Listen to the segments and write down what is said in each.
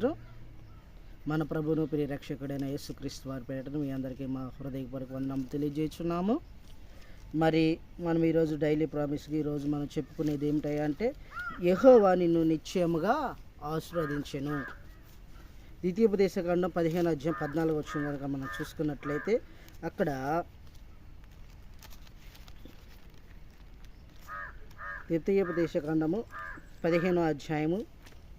స్తోత్రం మన ప్రభును ప్రియ రక్షకుడైన యేసుక్రీస్తు వారి పేటను మీ అందరికీ మా హృదయపూర్వక వందనం తెలియజేస్తున్నాము. మరి మనం ఈరోజు డైలీ ప్రామిస్కి ఈరోజు మనం చెప్పుకునేది ఏమిటయ్యా అంటే నిన్ను నిశ్చయముగా ఆశీర్వదించెను. ద్వితీయోపదేశ ఖండం పదిహేను అధ్యాయం పద్నాలుగు వచ్చిన కనుక మనం చూసుకున్నట్లయితే అక్కడ ద్వితీయోపదేశ ఖండము పదిహేనో అధ్యాయము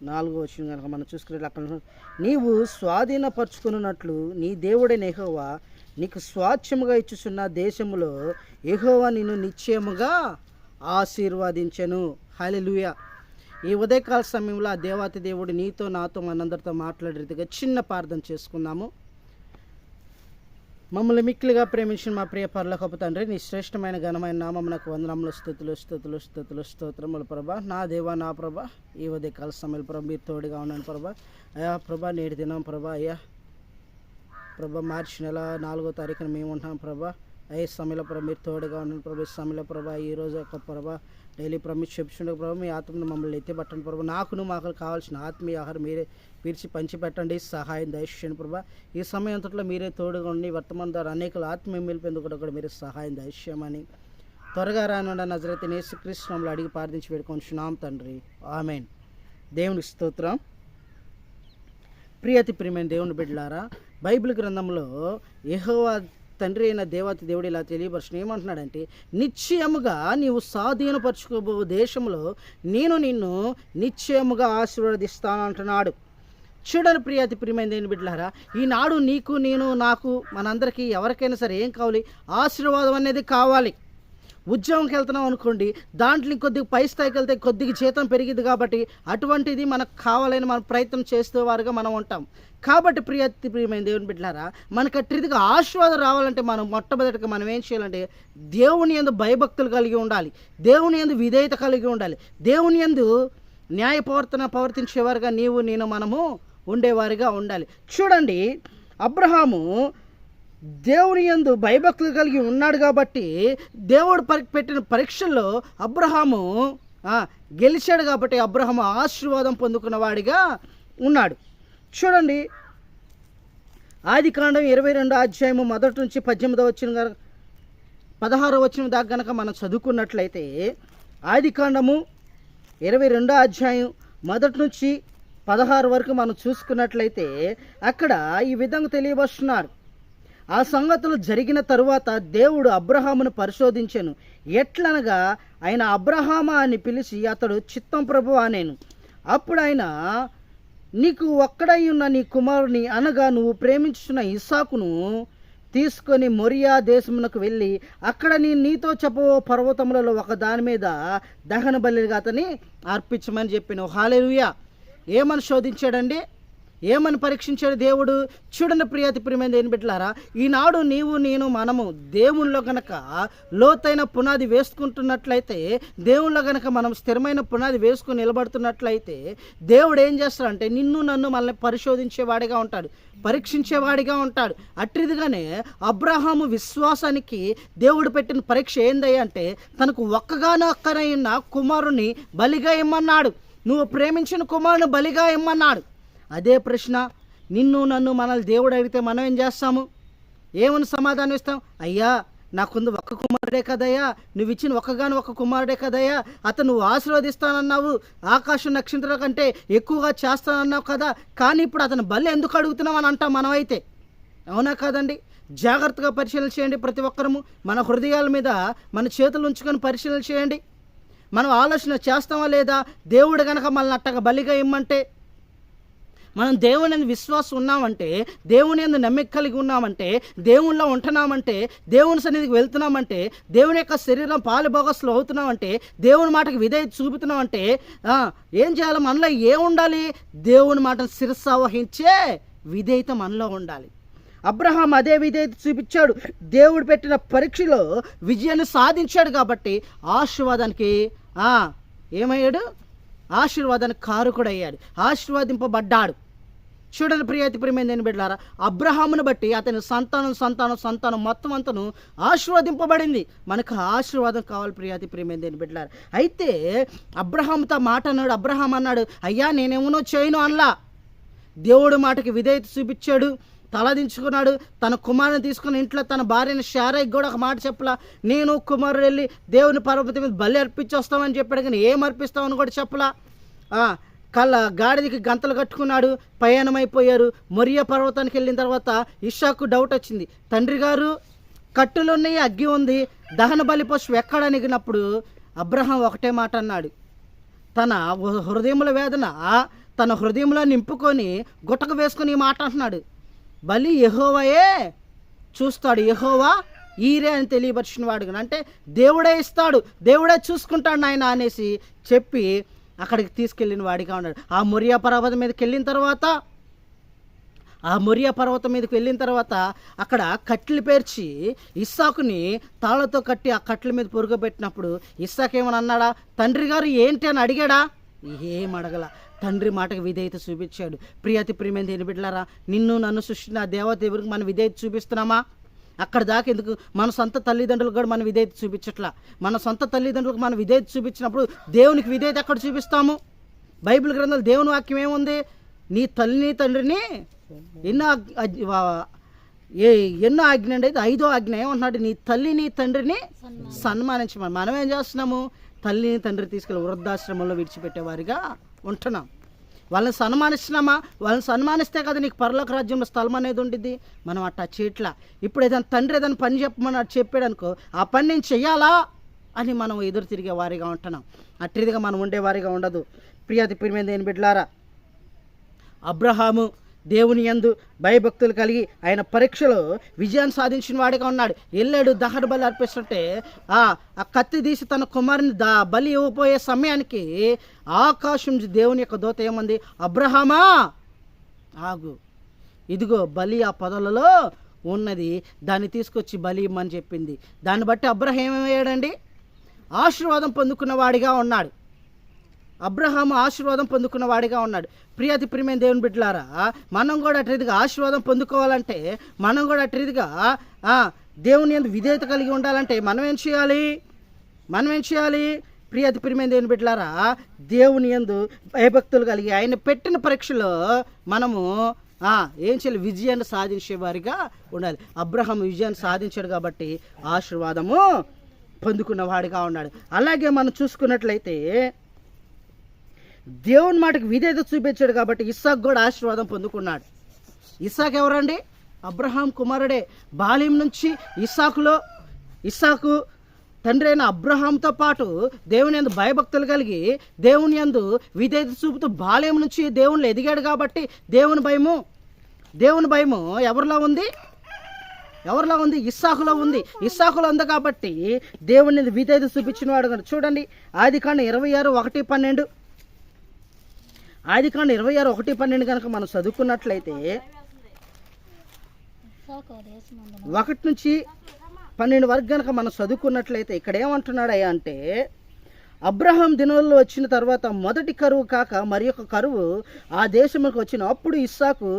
నాలుగో వచ్చిన కనుక మనం చూసుకునే అక్కడ నీవు స్వాధీనపరుచుకున్నట్లు నీ దేవుడైన ఎహోవా నీకు స్వాచ్ఛముగా ఇచ్చుచున్న దేశములో ఎహోవా నిన్ను నిశ్చయముగా ఆశీర్వాదించను. హల్లెలూయా. ఈ ఉదయకాల సమయంలో ఆ దేవాతి దేవుడు నీతో నాతో మనందరితో మాట్లాడే రీతిగా చిన్న ప్రార్థన చేసుకుందాము. మమ్మల్ని మిక్కిలిగా ప్రేమించిన మా ప్రియ పర్లకపు తండ్రి నీ శ్రేష్టమైన ఘనమైన నామమునకు వందనములు స్థుతులు స్థుతులు స్థుతులు స్తోత్రములు ప్రభా. నా దేవా నా ప్రభా. ఈ ఉదయకాల సమయంలో ప్రభా మీరు తోడుగా ఉన్నాను ప్రభా. అయ్యా ప్రభా నేటి దినం ప్రభా అయ్యా ప్రభా మార్చి నెల నాలుగో తారీఖున మేము ఉంటాం ప్రభా. అయ్యే సమయంలో ప్రభా మీరు తోడుగా ఉన్నాను ప్రభా. ఈ సమయంలో ప్రభా ఈ రోజు ఒక ప్రభా డైలీ ప్రమిష్ చెప్తుండే ప్రభు మీ ఆత్మను మమ్మల్ని ఎత్తిపట్టండి ప్రభు. నాకును మాకు కావాల్సిన ఆత్మీయ ఆహారం మీరే పిలిచి పంచిపెట్టండి. సహాయం దయచేయండి ప్రభా. ఈ సమయం అంతట్లో మీరే తోడుగా ఉండి వర్తమాన ద్వారా అనేకలు ఆత్మీయ మిలిపేందుకు కూడా మీరు మీరే సహాయం దయచేయమని త్వరగా రానుండ నజరైతే నేసుకృష్ణంలో అడిగి ప్రార్థించి పెట్టుకొని తండ్రి. ఆమెన్. దేవుని స్తోత్రం. ప్రియతి ప్రియమైన దేవుని బిడ్డలారా బైబిల్ గ్రంథంలో యహోవా తండ్రి అయిన దేవత దేవుడు ఇలా తెలియపరచు ఏమంటున్నాడంటే నిశ్చయముగా నీవు స్వాధీనపరచుకోబో దేశంలో నేను నిన్ను నిశ్చయముగా ఆశీర్వదిస్తాను అంటున్నాడు చూడని ప్రియతి ప్రియమైంది ఏంటి బిడ్డలారా ఈనాడు నీకు నేను నాకు మనందరికీ ఎవరికైనా సరే ఏం కావాలి? ఆశీర్వాదం అనేది కావాలి. ఉద్యోగంకి వెళ్తున్నాం అనుకోండి దాంట్లో కొద్దిగా పై స్థాయికి వెళ్తే కొద్దిగా జీతం పెరిగింది కాబట్టి అటువంటిది మనకు కావాలని మనం ప్రయత్నం చేసే వారుగా మనం ఉంటాం. కాబట్టి ప్రియతి ప్రియమైన దేవుని బిడ్డారా మనకు అట్టిదిగా ఆశీర్వాదం రావాలంటే మనం మొట్టమొదటిగా మనం ఏం చేయాలంటే దేవుని ఎందు భయభక్తులు కలిగి ఉండాలి. దేవుని ఎందు విధేయత కలిగి ఉండాలి. దేవుని ఎందు న్యాయ ప్రవర్తన ప్రవర్తించేవారుగా నీవు నేను మనము ఉండేవారిగా ఉండాలి. చూడండి అబ్రహాము దేవుని యందు భయభక్తులు కలిగి ఉన్నాడు కాబట్టి దేవుడు పరి పెట్టిన పరీక్షల్లో అబ్రహాము గెలిచాడు కాబట్టి అబ్రహాము ఆశీర్వాదం పొందుకున్నవాడిగా ఉన్నాడు. చూడండి ఆది కాండం ఇరవై రెండు అధ్యాయము మొదటి నుంచి పద్దెనిమిదవ వచ్చిన పదహారు వచ్చిన దాకా గనక మనం చదువుకున్నట్లయితే ఆది కాండము ఇరవై రెండో అధ్యాయం మొదటి నుంచి పదహారు వరకు మనం చూసుకున్నట్లయితే అక్కడ ఈ విధంగా తెలియవస్తున్నారు ఆ సంగతులు జరిగిన తరువాత దేవుడు అబ్రహామును పరిశోధించాను. ఎట్లనగా ఆయన అబ్రహామా అని పిలిచి అతడు చిత్తం ప్రభు అనేను. అప్పుడు ఆయన నీకు ఒక్కడై ఉన్న నీ కుమారుని అనగా నువ్వు ప్రేమించున్న ఇసాకును తీసుకొని మొరియా దేశమునకు వెళ్ళి అక్కడ నీ నీతో చెప్పవో పర్వతములలో ఒక దాని మీద దహన బలిగా అతని అర్పించమని చెప్పిన. హాలేలుయా. ఏమని శోధించాడండి? ఏమని పరీక్షించాడు దేవుడు? చూడని ప్రియాతి ప్రియమైన దేని బిడ్డలారా ఈనాడు నీవు నేను మనము దేవునిలో గనక లోతైన పునాది వేసుకుంటున్నట్లయితే దేవునిలో గనక మనం స్థిరమైన పునాది వేసుకుని నిలబడుతున్నట్లయితే దేవుడు ఏం చేస్తాడంటే నిన్ను నన్ను మనల్ని పరిశోధించేవాడిగా ఉంటాడు పరీక్షించేవాడిగా ఉంటాడు. అట్టిదిగానే అబ్రహాము విశ్వాసానికి దేవుడు పెట్టిన పరీక్ష ఏందయ్య అంటే తనకు ఒక్కగానొక్కనై ఉన్న కుమారుని బలిగా ఇమ్మన్నాడు. నువ్వు ప్రేమించిన కుమారుని బలిగా ఇమ్మన్నాడు. అదే ప్రశ్న. నిన్ను నన్ను మనల్ని దేవుడు అడిగితే మనం ఏం చేస్తాము? ఏమని సమాధానం ఇస్తాం? అయ్యా నాకుంది ఒక్క కుమారుడే కదయ్యా. నువ్వు ఇచ్చిన ఒక్కగాను ఒక కుమారుడే కదయ్యా. అతను నువ్వు ఆశీర్వదిస్తానన్నావు. ఆకాశం నక్షత్రాల కంటే ఎక్కువగా చేస్తానన్నావు కదా. కానీ ఇప్పుడు అతను బలి ఎందుకు అడుగుతున్నావు అని అంటాం మనమైతే? అవునా కాదండి? జాగ్రత్తగా పరిశీలన చేయండి ప్రతి ఒక్కరము. మన హృదయాల మీద మన చేతులు ఉంచుకొని పరిశీలన చేయండి. మనం ఆలోచన చేస్తామా లేదా? దేవుడు కనుక మనల్ని అట్టగా బలిగా ఇమ్మంటే మనం దేవుని విశ్వాసం ఉన్నామంటే దేవుని ఎందు నమ్మిక కలిగి ఉన్నామంటే దేవునిలో ఉంటున్నామంటే దేవుని సన్నిధికి వెళ్తున్నామంటే దేవుని యొక్క శరీరం పాలు బోగస్లు అవుతున్నామంటే దేవుని మాటకి విధేయత చూపుతున్నామంటే ఏం చేయాలి? మనలో ఏం ఉండాలి దేవుని మాటను శిరస్సావహించే విధేయత మనలో ఉండాలి. అబ్రహాం అదే విధేయత చూపించాడు. దేవుడు పెట్టిన పరీక్షలో విజయాన్ని సాధించాడు కాబట్టి ఆశీర్వాదానికి ఏమయ్యాడు? ఆశీర్వాదానికి కారుకుడయ్యాడు. ఆశీర్వాదింపబడ్డాడు. చూడండి ప్రియతి ప్రియమైన బిడ్డారా అబ్రహామును బట్టి అతని సంతానం సంతానం సంతానం మొత్తం అంతను ఆశీర్వదింపబడింది. మనకు ఆశీర్వాదం కావాలి ప్రియాతి ప్రియమైన బిడ్డారా అయితే అబ్రహాంతో మాట అన్నాడు అబ్రహాం అన్నాడు అయ్యా నేనేమనో చేయను అనలా. దేవుడు మాటకి విధేయత చూపించాడు తలదించుకున్నాడు తన కుమారుని తీసుకుని ఇంట్లో తన భార్యని షారాయికి కూడా ఒక మాట చెప్పలా. నేను కుమారుడు వెళ్ళి దేవుని పర్వతం మీద బలి అర్పించొస్తామని చెప్పాడు కానీ ఏం అర్పిస్తామని కూడా చెప్పలా. కళ్ళ గాడిదకి గంతలు కట్టుకున్నాడు ప్రయాణమైపోయారు మొరియా పర్వతానికి వెళ్ళిన తర్వాత ఇషాకు డౌట్ వచ్చింది. తండ్రి గారు కట్టులున్నాయి అగ్గి ఉంది దహన బలి పశువు ఎక్కడనిగినప్పుడు అబ్రహం ఒకటే మాట అన్నాడు. తన హృదయముల వేదన తన హృదయంలో నింపుకొని గుట్టకు వేసుకుని ఈ మాట అంటున్నాడు. బలి యహోవయే చూస్తాడు. యహోవా ఈరే అని తెలియపరిచిన వాడు అంటే దేవుడే ఇస్తాడు దేవుడే చూసుకుంటాడు నాయన అనేసి చెప్పి అక్కడికి తీసుకెళ్ళిన వాడిగా ఉన్నాడు. ఆ మొరియా పర్వతం మీదకి వెళ్ళిన తర్వాత ఆ మొరియా పర్వతం మీదకి వెళ్ళిన తర్వాత అక్కడ కట్టెలు పేర్చి ఇస్సాకుని తాళ్ళతో కట్టి ఆ కట్టెల మీద పొరుగబెట్టినప్పుడు ఇస్సాక్ ఏమని అన్నాడా? తండ్రి గారు ఏంటి అని అడిగాడా? ఏం అడగల. తండ్రి మాటకు విధేయత చూపించాడు. ప్రియతి ప్రియమైన దేని బిడ్డలారా? నిన్ను నన్ను సృష్టించిన దేవత దేవుడికి మనం విధేయత చూపిస్తున్నామా? అక్కడ దాకా ఎందుకు? మన సొంత తల్లిదండ్రులకు కూడా మనం విధేయత చూపించట్లా. మన సొంత తల్లిదండ్రులకు మనం విధేయత చూపించినప్పుడు దేవునికి విధేయత ఎక్కడ చూపిస్తాము? బైబిల్ గ్రంథాలు దేవుని వాక్యం ఏముంది? నీ తల్లిని తండ్రిని ఎన్నో ఏ ఎన్నో ఆజ్ఞ అండి ఐదో ఆజ్ఞ ఏమంటున్నాడు? నీ తల్లిని తండ్రిని సన్మానించమని. మనం ఏం చేస్తున్నాము? తల్లిని తండ్రి తీసుకెళ్ళి వృద్ధాశ్రమంలో విడిచిపెట్టేవారిగా ఉంటున్నాం. వాళ్ళని సన్మానిస్తున్నామా? వాళ్ళని సన్మానిస్తే కదా నీకు పరలోక రాజ్యంలో స్థలం అనేది ఉండిద్ది? మనం అట్టా చేయట్లా. ఇప్పుడు ఏదైనా తండ్రి ఏదైనా పని చెప్పమని అటు చెప్పాడు అనుకో ఆ పని నేను చెయ్యాలా? అని మనం ఎదురు తిరిగే వారిగా ఉంటున్నాం. అట్టిదిగా మనం ఉండేవారిగా ఉండదు. ప్రియాతి ప్రియమైన దేని బిడ్లారా అబ్రహాము దేవుని యందు భయభక్తులు కలిగి ఆయన పరీక్షలో విజయాన్ని సాధించిన వాడిగా ఉన్నాడు. వెళ్ళాడు దహన బలి అర్పిస్తుంటే ఆ ఆ కత్తి తీసి తన కుమారుని దా బలి ఇవ్వబోయే సమయానికి ఆకాశం దేవుని యొక్క దూత ఏమంది? అబ్రహమా ఆగు. ఇదిగో బలి ఆ పొదలలో ఉన్నది. దాన్ని తీసుకొచ్చి బలి ఇమ్మని చెప్పింది. దాన్ని బట్టి అబ్రహం ఏమయ్యాడండి? ఆశీర్వాదం పొందుకున్న వాడిగా ఉన్నాడు. అబ్రహాము ఆశీర్వాదం పొందుకున్న వాడిగా ఉన్నాడు. ప్రియాతి ప్రియమైన దేవుని బిడ్డలారా మనం కూడా అట్రీతిగా ఆశీర్వాదం పొందుకోవాలంటే మనం కూడా అట్రీతిగా దేవుని యందు విధేయత కలిగి ఉండాలంటే మనం ఏం చేయాలి? మనం ఏం చేయాలి? ప్రియతి ప్రియమైన దేవుని బిడ్డలారా దేవుని యందు భయభక్తులు కలిగి ఆయన పెట్టిన పరీక్షలో మనము ఏం చేయాలి? విజయాన్ని సాధించే వారిగా ఉండాలి. అబ్రహం విజయాన్ని సాధించాడు కాబట్టి ఆశీర్వాదము పొందుకున్నవాడిగా ఉన్నాడు. అలాగే మనం చూసుకున్నట్లయితే దేవుని మాటకు విధేత చూపించాడు కాబట్టి ఇస్సాక్ కూడా ఆశీర్వాదం పొందుకున్నాడు. ఇస్సాక్ ఎవరండి? అబ్రహాం కుమారుడే. బాల్యం నుంచి ఇస్సాకులో ఇస్సాకు తండ్రి అయిన అబ్రహాంతో పాటు దేవుని యందు భయభక్తులు కలిగి దేవుని యందు విధేత చూపుతూ బాల్యం నుంచి దేవునిలో ఎదిగాడు కాబట్టి దేవుని భయము దేవుని భయము ఎవరిలో ఉంది? ఎవరిలో ఉంది? ఇస్సాకులో ఉంది. ఇస్సాకులో ఉంది కాబట్టి దేవుని విధేత చూపించిన వాడు చూడండి. ఆది కాండ ఇరవై ఆరు ఒకటి పన్నెండు. ఆది కాండ ఇరవై ఆరు ఒకటి పన్నెండు కనుక మనం చదువుకున్నట్లయితే ఒకటి నుంచి పన్నెండు వరకు కనుక మనం చదువుకున్నట్లయితే ఇక్కడ ఏమంటున్నాడయ్యా అంటే అబ్రహాం దినంలో వచ్చిన తర్వాత మొదటి కరువు కాక మరి ఒక కరువు ఆ దేశంలోకి వచ్చిన. అప్పుడు ఇస్సాకు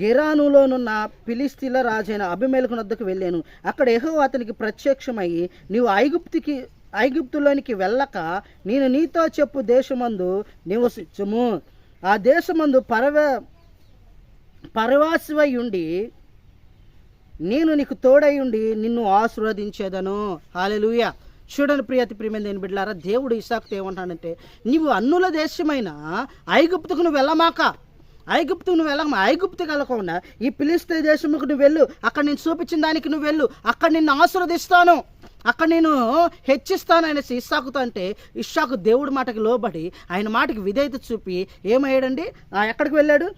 గెరానులోనున్న పిలిస్తీల రాజైన అభిమేలకు వద్దకు వెళ్ళాను. అక్కడ ఎహో అతనికి ప్రత్యక్షమై నీవు ఐగుప్తికి ఐగుప్తులోనికి వెళ్ళక నేను నీతో చెప్పు దేశమందు నివసించుము. ఆ దేశమందు పరవ పరవాసివై ఉండి నేను నీకు తోడై ఉండి నిన్ను ఆశీర్వదించేదను. హాలెలుయ చూడని ప్రియతి ప్రియమైన దేని బిడ్డారా దేవుడు ఇసాకుతో ఏమంటాడంటే నీవు అన్నుల దేశమైన ఐగుప్తుకు నువ్వు వెళ్ళమాక. ఐగుప్తు నువ్వు వెళ్ళక ఐగుప్తు వెళ్ళకుండా ఈ పిలిస్తే దేశముకు నువ్వు వెళ్ళు. అక్కడ నేను చూపించిన దానికి నువ్వు వెళ్ళు. అక్కడ నిన్ను ఆశీర్వదిస్తాను. అక్కడ నేను హెచ్చిస్తాను అనేసి ఇస్సాకుతో అంటే ఇస్సాకు దేవుడి మాటకి లోబడి ఆయన మాటకి విధేయత చూపి ఏమయ్యాడండి? ఆ, ఎక్కడికి వెళ్ళాడు?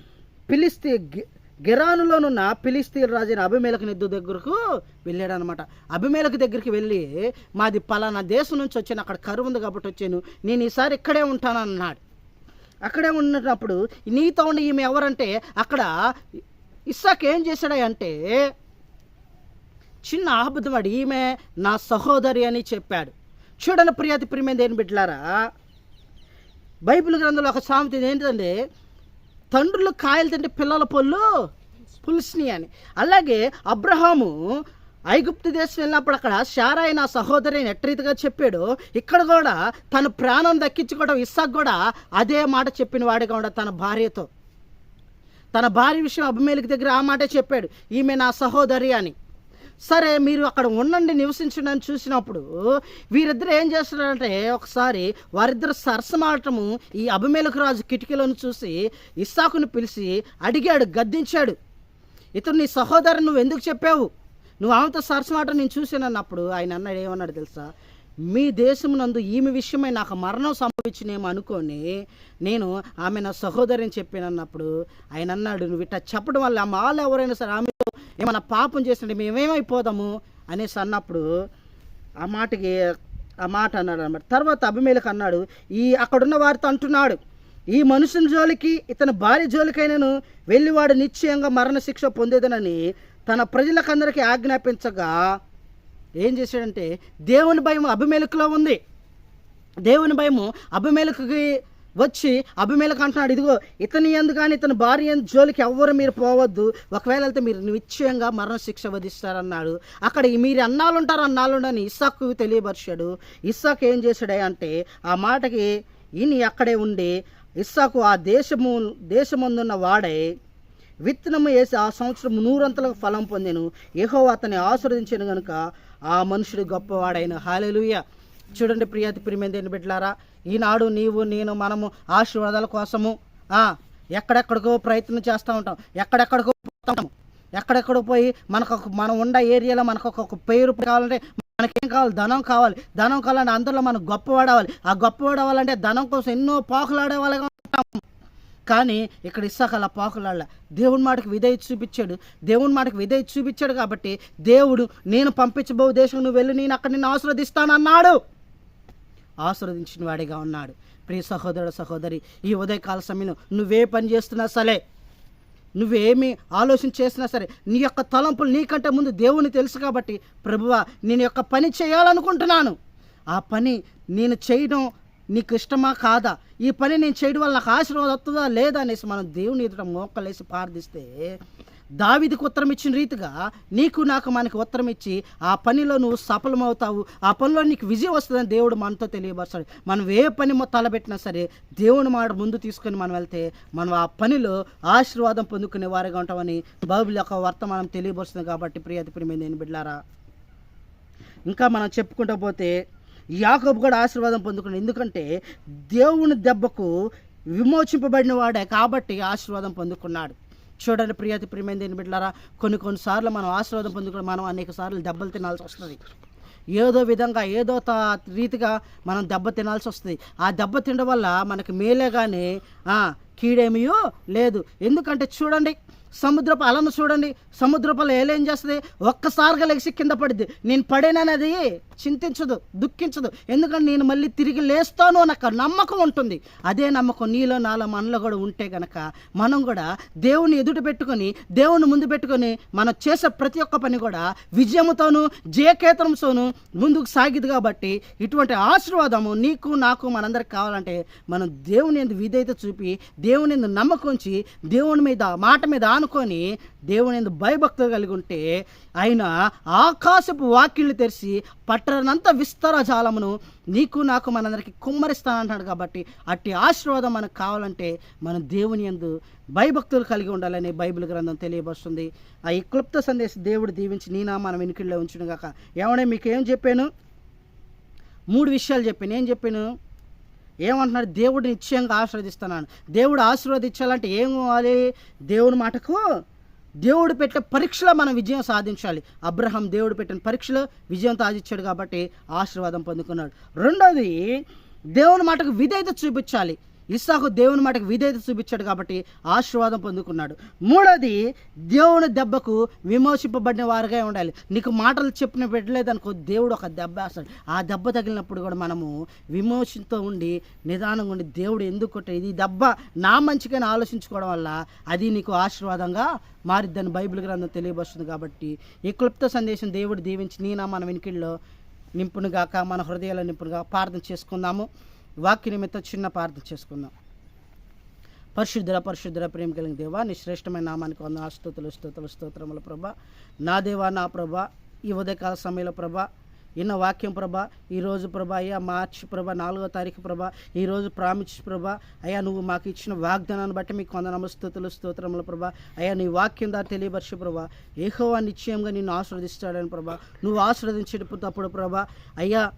పిలిస్తే గి- గెరానులోనున్న ఫిలిస్తీన్ రాజైన అభిమేలకు నిద్దు దగ్గరకు వెళ్ళాడు అనమాట అభిమేలకు దగ్గరికి వెళ్ళి మాది పలానా దేశం నుంచి వచ్చాను అక్కడ కరువు ఉంది కాబట్టి వచ్చాను నేను ఈసారి ఇక్కడే ఉంటాను అన్నాడు అక్కడే ఉన్నప్పుడు నీతో ఉండి ఈమె ఎవరంటే అక్కడ ఇస్సాక్ ఏం చేశాడు అంటే చిన్న అబద్ధమాడు ఈమె నా సహోదరి అని చెప్పాడు. చూడని ప్రియాతి ప్రియమైంది దేని బిడ్డలారా. బైబిల్ గ్రంథంలో ఒక సామెత ఏంటంటే తండ్రులు కాయలు తింటే పిల్లల పొల్లు పులుసుని అని. అలాగే అబ్రహాము ఐగుప్తు దేశం వెళ్ళినప్పుడు అక్కడ షారాయి నా సహోదరి అని ఎట్రీతిగా చెప్పాడు ఇక్కడ కూడా తన ప్రాణం దక్కించుకోవడం ఇస్సాక్ కూడా అదే మాట చెప్పిన వాడిగా ఉండ తన భార్యతో. తన భార్య విషయం అభిమేలికి దగ్గర ఆ మాటే చెప్పాడు ఈమె నా సహోదరి అని. సరే మీరు అక్కడ ఉండండి నివసించండి అని చూసినప్పుడు వీరిద్దరు ఏం చేస్తున్నారంటే ఒకసారి వారిద్దరు సరసమాడటము ఈ అభిమేలకు రాజు కిటికీలను చూసి ఇస్సాకును పిలిచి అడిగాడు గద్దించాడు. ఇతను నీ సహోదరు నువ్వు ఎందుకు చెప్పావు? నువ్వు ఆమెతో సరసమాట నేను చూశానన్నప్పుడు ఆయన అన్నాడు ఏమన్నాడు తెలుసా? మీ దేశమునందు ఈమె విషయమై నాకు మరణం సంభవించినేమో అనుకొని నేను ఆమె నా సహోదరిని చెప్పానన్నప్పుడు ఆయన అన్నాడు నువ్వు ఇట్లా చెప్పడం వల్ల మా వాళ్ళు ఎవరైనా సరే ఆమెతో ఏమైనా పాపం చేస్తుంటే మేమేమైపోదాము అనేసి అన్నప్పుడు ఆ మాటకి ఆ మాట అన్నాడు అన్నమాట. తర్వాత అభిమేలకు అన్నాడు ఈ అక్కడున్న వారితో అంటున్నాడు ఈ మనుషుని జోలికి ఇతని భార్య జోలికైనను వెళ్ళివాడు నిశ్చయంగా మరణశిక్ష పొందేదనని తన ప్రజలకందరికీ ఆజ్ఞాపించగా ఏం చేశాడంటే దేవుని భయం అభిమేలకులో ఉంది. దేవుని భయము అభిమేలకుకి వచ్చి అభిమేలకు అంటున్నాడు ఇదిగో ఇతని ఎందు కానీ ఇతని భార్య ఎందు జోలికి ఎవ్వరు మీరు పోవద్దు. ఒకవేళ వెళ్తే మీరు నిశ్చయంగా మరణశిక్ష వధిస్తారన్నాడు. అక్కడ మీరు అన్నాళ్ళు ఉంటారు అన్నాళ్ళు ఉండని ఇస్సాకు తెలియపరిచాడు. ఇస్సాకు ఏం చేశాడే అంటే ఆ మాటకి ఈయన అక్కడే ఉండి ఇస్సాకు ఆ దేశము దేశమందున్న వాడై విత్తనము వేసి ఆ సంవత్సరం నూరంతలకు ఫలం పొందాను. ఏహో అతన్ని ఆశ్రదించాను కనుక ఆ మనుషుడు గొప్పవాడైన. హాలెలుయ. చూడండి ప్రియాతి ప్రియమైన బిడ్డలారా ఈనాడు నీవు నేను మనము ఆశీర్వాదాల కోసము ఆ, ఎక్కడెక్కడికో ప్రయత్నం చేస్తూ ఉంటాం. ఎక్కడెక్కడికో పోతా ఉంటాం. పోయి మనకు మనం ఉన్న ఏరియాలో మనకు ఒక- పేరు కావాలంటే మనకేం కావాలి? ధనం కావాలి. ధనం కావాలంటే అందులో మనం గొప్పవాడవాలి ఆ గొప్పవాడవాలంటే ధనం కోసం ఎన్నో పాకులాడే వాళ్ళగా ఉంటాం. కానీ ఇక్కడ ఇస్సాకల అలా పాకులాడ దేవుని మాటకు విధేయత చూపించాడు. దేవుని మాటకు విధేయత చూపించాడు కాబట్టి దేవుడు నేను పంపించబో దేశం నువ్వు వెళ్ళి నేను అక్కడ నిన్ను ఆశీర్వదిస్తానన్నాడు ఆశీర్వదించిన వాడిగా ఉన్నాడు. ప్రియ సహోదరుడు సహోదరి ఈ ఉదయకాల సమయంలో నువ్వే పని చేస్తున్నా సరే నువ్వేమి ఆలోచన చేసినా సరే నీ యొక్క తలంపులు నీకంటే ముందు దేవుని తెలుసు కాబట్టి ప్రభువా నేను యొక్క పని చేయాలనుకుంటున్నాను. ఆ పని నేను చేయడం నీకు ఇష్టమా కాదా? ఈ పని నేను చేయడం వల్ల నాకు ఆశీర్వాదం వస్తుందా లేదా అనేసి మనం దేవుని ఎదుట మోకలేసి ప్రార్థిస్తే దావిదికి ఉత్తరం ఇచ్చిన రీతిగా నీకు నాకు మనకి ఉత్తరం ఇచ్చి ఆ పనిలో నువ్వు సఫలమవుతావు. ఆ పనిలో నీకు విజయం వస్తుందని దేవుడు మనతో తెలియపరుస్తాడు. మనం ఏ పని తలబెట్టినా తలపెట్టినా సరే దేవుని మాట ముందు తీసుకొని మనం వెళ్తే మనం ఆ పనిలో ఆశీర్వాదం పొందుకునే వారిగా ఉంటామని బైబిల్ యొక్క వర్తమానం తెలియపరుస్తుంది కాబట్టి ప్రియతి ప్రియమైన నేను బిడ్డారా ఇంకా మనం చెప్పుకుంటూ పోతే యాకబు కూడా ఆశీర్వాదం పొందుకున్నాడు. ఎందుకంటే దేవుని దెబ్బకు విమోచింపబడిన వాడే కాబట్టి ఆశీర్వాదం పొందుకున్నాడు. చూడండి ప్రియతి ప్రియమైన దేని బిడ్డలారా కొన్ని కొన్నిసార్లు మనం ఆశీర్వాదం పొందుకుని మనం అనేక సార్లు దెబ్బలు తినాల్సి వస్తుంది. ఏదో విధంగా ఏదో త రీతిగా మనం దెబ్బ తినాల్సి వస్తుంది. ఆ దెబ్బ తినడం వల్ల మనకి మేలే కానీ కీడేమియో లేదు. ఎందుకంటే చూడండి సముద్రపు అలను చూడండి సముద్రపు అల ఏలేం చేస్తుంది? ఒక్కసారిగా లెగిసి కింద పడిద్ది. నేను పడేనది చింతించదు దుఃఖించదు. ఎందుకంటే నేను మళ్ళీ తిరిగి లేస్తాను అన్న నమ్మకం ఉంటుంది. అదే నమ్మకం నీలో నాలో మనలో కూడా ఉంటే గనక మనం కూడా దేవుని ఎదుట పెట్టుకొని దేవుని ముందు పెట్టుకొని మనం చేసే ప్రతి ఒక్క పని కూడా విజయముతోనూ జయకేతనంతోనూ ముందుకు సాగిదు కాబట్టి ఇటువంటి ఆశీర్వాదము నీకు నాకు మనందరికి కావాలంటే మనం దేవుని ఎందు విధేయత చూపి దేవుని ఎందు నమ్మకం ఉంచి దేవుని మీద మాట మీద ఆనుకొని దేవుని ఎందు భయభక్తులు కలిగి ఉంటే ఆయన ఆకాశపు వాకిళ్ళు తెరిచి పట్టణంతా విస్తర జాలమును నీకు నాకు మనందరికి కుమ్మరిస్తానంటాడు కాబట్టి అట్టి ఆశీర్వాదం మనకు కావాలంటే మనం దేవుని ఎందు భయభక్తులు కలిగి ఉండాలని బైబిల్ గ్రంథం తెలియబరుస్తుంది ఆ ఈ క్లుప్త సందేశం దేవుడు దీవించి నీ మనం వెనుకల్లో ఉంచును కాక ఏమనే మీకు ఏం చెప్పాను? మూడు విషయాలు చెప్పాను. ఏం చెప్పాను? ఏమంటున్నాడు? దేవుడు నిశ్చయంగా ఆశీర్వదిస్తున్నాను దేవుడు ఆశీర్వదించాలంటే ఏం కావాలి? దేవుని మాటకు దేవుడు పెట్టిన పరీక్షలో మనం విజయం సాధించాలి. అబ్రహం దేవుడు పెట్టిన పరీక్షలో విజయం సాధించాడు కాబట్టి ఆశీర్వాదం పొందుకున్నాడు. రెండోది దేవుని మాటకు విధేయత చూపించాలి. ఇస్సాకు దేవుని మాటకు విధేయత చూపించాడు కాబట్టి ఆశీర్వాదం పొందుకున్నాడు. మూడోది దేవుని దెబ్బకు విమోచింపబడిన వారుగా ఉండాలి. నీకు మాటలు చెప్పిన పెట్టలేదనుకో దేవుడు ఒక దెబ్బ వేస్తాడు. ఆ దెబ్బ తగిలినప్పుడు కూడా మనము విమోచనతో ఉండి నిదానంగా ఉండి దేవుడు ఎందుకు కొట్టే ఇది దెబ్బ నా మంచిగానే ఆలోచించుకోవడం వల్ల అది నీకు ఆశీర్వాదంగా మారిద్దని బైబిల్ గ్రంథం తెలియబరుస్తుంది కాబట్టి ఈ క్లుప్త సందేశం దేవుడు దీవించి నీ మన వెనుకల్లో నింపునుగాక మన హృదయాల నింపునుగా ప్రార్థన చేసుకుందాము. వాక్య నిమిత్తం చిన్న ప్రార్థన చేసుకుందాం. పరిశుద్ధుల పరిశుద్ధుల ప్రేమ కలిగిన దేవా నీ శ్రేష్టమైన నామానికి వంద స్తోతులు స్తోతులు స్తోత్రముల ప్రభ. నా దేవా నా ప్రభ ఈ ఉదయకాల సమయంలో ప్రభా ఇన్న వాక్యం ప్రభ ఈరోజు ప్రభ అయ్యా మార్చి ప్రభ నాలుగో తారీఖు ప్రభ ఈరోజు ప్రామిస్ ప్రభ అయ్యా నువ్వు మాకు ఇచ్చిన వాగ్దానాన్ని బట్టి మీకు కొంద నమస్తుతులు స్తోత్రముల ప్రభ. అయ్యా నీ వాక్యం ద్వారా తెలియపరచు ప్రభా. ఏహోవా నిశ్చయంగా నిన్ను ఆస్వాదిస్తాడని ప్రభా. నువ్వు ఆస్వాదించేటప్పుడు ప్రభా. అయ్యా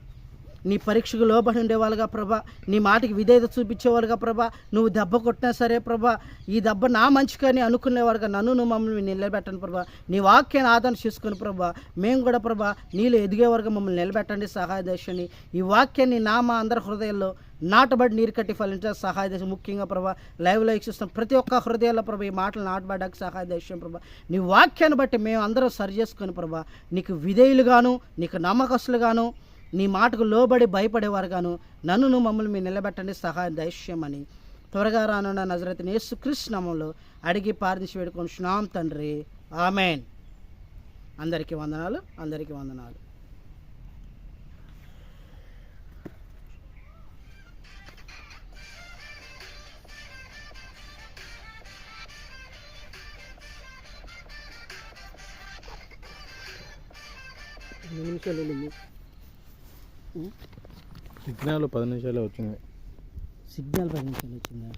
నీ పరీక్షకు లోబడి ఉండేవాళ్ళుగా ప్రభా. నీ మాటకి విధేయత చూపించేవాళ్ళుగా ప్రభా. నువ్వు దెబ్బ కొట్టినా సరే ప్రభా ఈ దెబ్బ నా మంచికని అనుకునేవాడుగా నన్ను నువ్వు మమ్మల్ని నిలబెట్టండి ప్రభా. నీ వాక్యాన్ని ఆదరణ చేసుకుని ప్రభా మేము కూడా ప్రభా నీళ్ళు ఎదిగేవారుగా మమ్మల్ని నిలబెట్టండి సహాయ దశని ఈ వాక్యాన్ని నా మా అందరి హృదయాల్లో నాటబడి నీరు కట్టి ఫలించే సహాయ దేశం ముఖ్యంగా ప్రభా లైవ్లో ఇచ్చిస్తాం ప్రతి ఒక్క హృదయాల్లో ప్రభా ఈ మాటలు నాటబడ్డానికి సహాయ దేశం ప్రభా. నీ వాక్యాన్ని బట్టి మేము అందరం సరి చేసుకొని ప్రభా నీకు విధేయులుగాను నీకు నమ్మకస్తులుగాను నీ మాటకు లోబడి భయపడేవారుగాను నన్ను మమ్మల్ని మీరు నిలబెట్టండి సహాయం దైశ్యమని త్వరగా రానున్న నజరత్ యేసుక్రీస్తు నామంలో అడిగి ప్రార్థించి వేడుకొని తండ్రి. ఆమెన్. అందరికీ వందనాలు అందరికీ వందనాలు. నిమిషాలు సిగ్నల్ పది నిమిషాలు వచ్చింది. సిగ్నల్ పది నిమిషాలు వచ్చిందా?